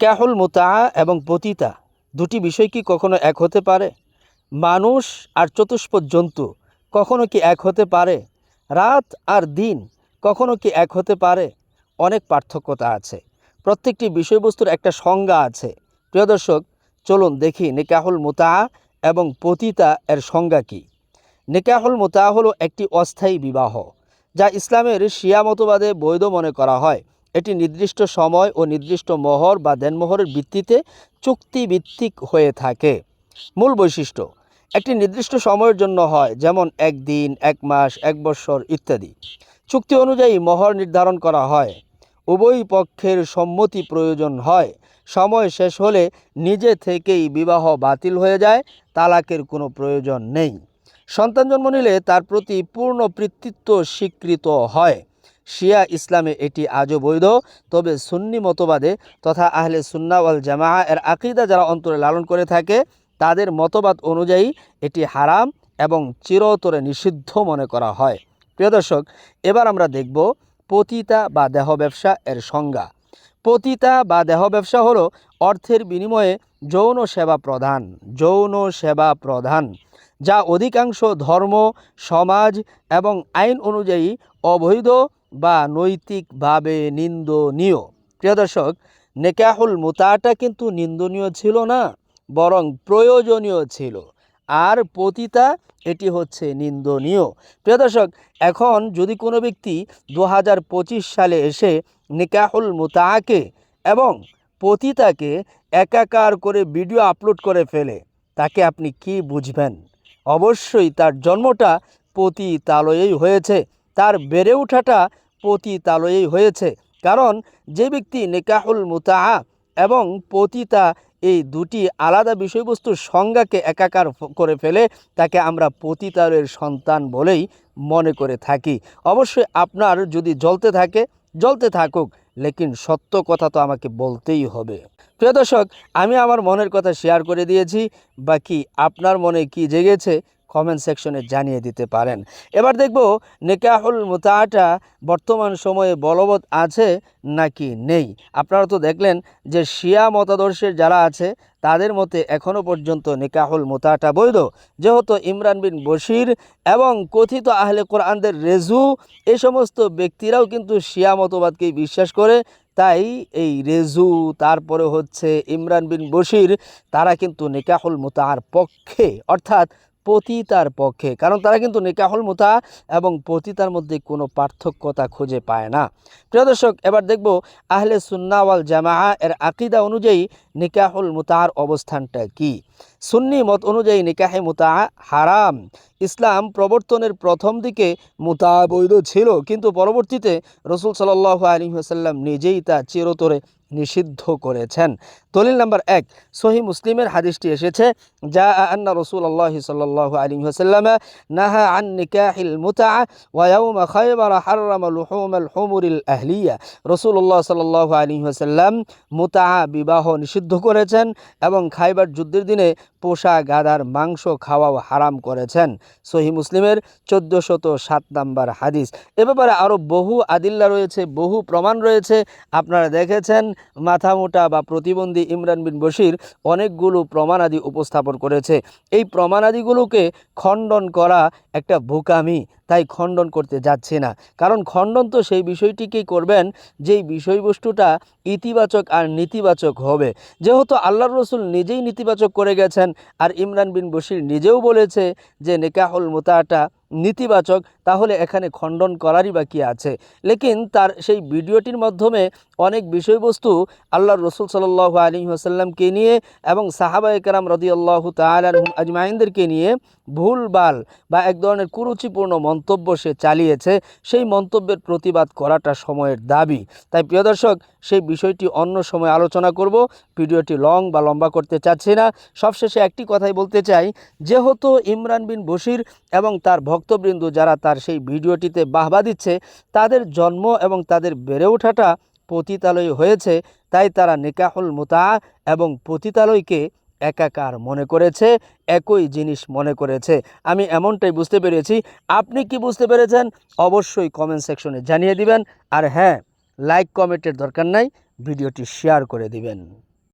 নিকাহুল মোতা এবং পতিতা, দুটি বিষয় কি কখনো এক হতে পারে? মানুষ আর চতুষ্পদ জন্তু কখনো কি এক হতে পারে? রাত আর দিন কখনো কি এক হতে পারে? অনেক পার্থক্যতা আছে। প্রত্যেকটি বিষয়বস্তুর একটা সংজ্ঞা আছে। প্রিয় দর্শক, চলুন দেখি নিকাহুল মোতা এবং পতিতা এর সংজ্ঞা কী। নিকাহুল মোতা হলো একটি অস্থায়ী বিবাহ, যা ইসলামের শিয়া মতবাদে বৈধ মনে করা হয়। এটি নির্দিষ্ট সময় ও নির্দিষ্ট মোহর বা দেনমোহরের ভিত্তিতে চুক্তিভিত্তিক হয়ে থাকে। মূল বৈশিষ্ট্য, একটি নির্দিষ্ট সময়ের জন্য হয়, যেমন একদিন এক মাস, এক বছর ইত্যাদি। চুক্তি অনুযায়ী মোহর নির্ধারণ করা হয়। উভয় পক্ষের সম্মতি প্রয়োজন হয়। সময় শেষ হলে নিজে থেকেই বিবাহ বাতিল হয়ে যায়, তালাকের কোনো প্রয়োজন নেই। সন্তান জন্ম নিলে তার প্রতি পূর্ণ কৃতিত্ব স্বীকৃত হয়। শিয়া ইসলামে এটি আজও বৈধ, তবে সুন্নি মতবাদে তথা আহলে সুন্না ওয়াল জামা এর আকিদা যারা অন্তরে লালন করে থাকে, তাদের মতবাদ অনুযায়ী এটি হারাম এবং চিরতরে নিষিদ্ধ মনে করা হয়। প্রিয় দর্শক, এবার আমরা দেখব পতিতা বা দেহ ব্যবসা এর সংজ্ঞা। পতিতা বা দেহ ব্যবসা হলো অর্থের বিনিময়ে যৌন সেবা প্রদান, যৌন সেবা প্রদান, যা অধিকাংশ ধর্ম, সমাজ এবং আইন অনুযায়ী অবৈধ বা নৈতিকভাবে নিন্দনীয়। প্রিয় দর্শক, নেকাহুল মুতাটা কিন্তু নিন্দনীয় ছিল না, বরং প্রয়োজনীয় ছিল। আর পতিতা, এটি হচ্ছে নিন্দনীয়। প্রিয় দর্শক, এখন যদি কোনো ব্যক্তি দু হাজার পঁচিশ সালে এসে নিকাহুল মুতাকে এবং পতিতাকে একাকার করে ভিডিও আপলোড করে ফেলে, তাকে আপনি কি বুঝবেন? অবশ্যই তার জন্মটা পতিতালয়েই হয়েছে। তার বেড়ে ওঠাটা পতিতালয়েই হয়েছে। কারণ যে ব্যক্তি নিকাহুল মুতা এবং পতিতা এই দুটি আলাদা বিষয়বস্তুর সংজ্ঞাকে একাকার করে ফেলে, তাকে আমরা পতিতালয়ের সন্তান বলেই মনে করে থাকি। অবশ্যই আপনার যদি জ্বলতে থাকে, জ্বলতে থাকুক, লেকিন সত্য কথা তো আমাকে বলতেই হবে। প্রিয় দর্শক, আমি আমার মনের কথা শেয়ার করে দিয়েছি। বাকি আপনার মনে কি জেগেছে কমেন্ট সেকশনে জানিয়ে দিতে পারেন। এবার দেখব নিকাহুল মুতাটা বর্তমান সময়ে বলবৎ আছে নাকি নেই। আপনারা তো দেখলেন যে শিয়া মতাদর্শের যারা আছে, তাদের মতে এখনও পর্যন্ত নিকাহুল মুতাটা বৈধ। যেহেতু ইমরান বিন বশির এবং কথিত আহলে কোরআনদের রেজু, এ সমস্ত ব্যক্তিরাও কিন্তু শিয়া মতবাদকেই বিশ্বাস করে। তাই এই রেজু, তারপরে হচ্ছে ইমরান বিন বশির, তারা কিন্তু নিকাহুল মুতার পক্ষে, অর্থাৎ পতিতার পক্ষে, কারণ তারা কিন্তু নিকাহুল, মোতা এবং পতিতার মধ্যে কোনো পার্থক্যতা খুঁজে পায় না। প্রিয় দর্শক, এবার দেখব আহলে সুন্নাওয়াল জামা এর আকিদা অনুযায়ী নিকাহুল, মুতার অবস্থানটা কি। সুন্নি মত অনুযায়ী নিকাহে মোতা হারাম। ইসলাম প্রবর্তনের প্রথম দিকে মুতা বৈধ ছিল, কিন্তু পরবর্তীতে রসুল সাল্লাহ আলী আসাল্লাম নিজেই তা চিরতরে নিষিদ্ধ করেছেন। দলিল নাম্বার এক, সহি মুসলিমের হাদিসটি এসেছে যা আন্না রসুল আল্লাহ সাল্লাহ আলী আসাল্লাম নাহা আন নিকাহিল মুতা ওয়াউম খাইবার হারাম লুহুম আল হুমুরিল আহলিয়া। রসুল্লাহ সাল্লাহ আলী আসাল্লাম মুতা বিবাহ নিষিদ্ধ করেছেন এবং খাইবার যুদ্ধের দিনে পোষা গাদার মাংস খাওয়াও হারাম করেছেন। সহি মুসলিমের চোদ্দোশত সাত নাম্বার হাদিস। এ ব্যাপারে আরও বহু আদিল্লা রয়েছে, বহু প্রমাণ রয়েছে। আপনারা দেখেছেন মাথামোটা বা প্রতিবন্ধী ইমরান বিন বশির অনেকগুলো প্রমাণাদি উপস্থাপন করেছে। এই প্রমাণাদিগুলোকে খণ্ডন করা একটা বোকামি, তাই খণ্ডন করতে যাচ্ছে না। কারণ খণ্ডন তো সেই বিষয়টিকেই করবেন যেই বিষয়বস্তুটা ইতিবাচক আর নেতিবাচক হবে। যেহেতু আল্লাহর রসুল নিজেই নেতিবাচক করে গেছেন, আর ইমরান বিন বশির নিজেও বলেছে যে নেকাহুল মোতাটা নেতিবাচক, তাহলে এখানে খণ্ডন করারই বাকি আছে। লেকিন তার সেই ভিডিওটির মাধ্যমে অনেক বিষয়বস্তু আল্লাহর রসুল সাল্লাহ আলী আসাল্লামকে নিয়ে এবং সাহাবা একরাম রদি আল্লাহ তালুম আজমাইনদেরকে নিয়ে ভুলবাল বা এক ধরনের কুরুচিপূর্ণ মন্তব্য সে চালিয়েছে। সেই মন্তব্যের প্রতিবাদ করাটা সময়ের দাবি। তাই প্রিয় দর্শক, সেই বিষয়টি অন্য সময় আলোচনা করব। ভিডিওটি লং বা লম্বা করতে চাচ্ছি না। সবশেষে একটি কথাই বলতে চাই। যেহেতু ইমরান বিন বশির এবং তার ভক্তবৃন্দ যারা তার সেই ভিডিওটিতে বাহবা দিচ্ছে, তাদের জন্ম এবং তাদের বেড়ে ওঠাটা পতিতালয় হয়েছে, তাই তারা নিকাহুল মোতা এবং পতিতালয়কে একাকার মনে করেছে, একই জিনিস মনে করেছে। আমি এমনটাই বুঝতে পেরেছি। আপনি কি বুঝতে পেরেছেন? অবশ্যই কমেন্ট সেকশনে জানিয়ে দিবেন। আর হ্যাঁ লাইক কমেন্টের দরকার নাই, ভিডিওটি শেয়ার করে দিবেন।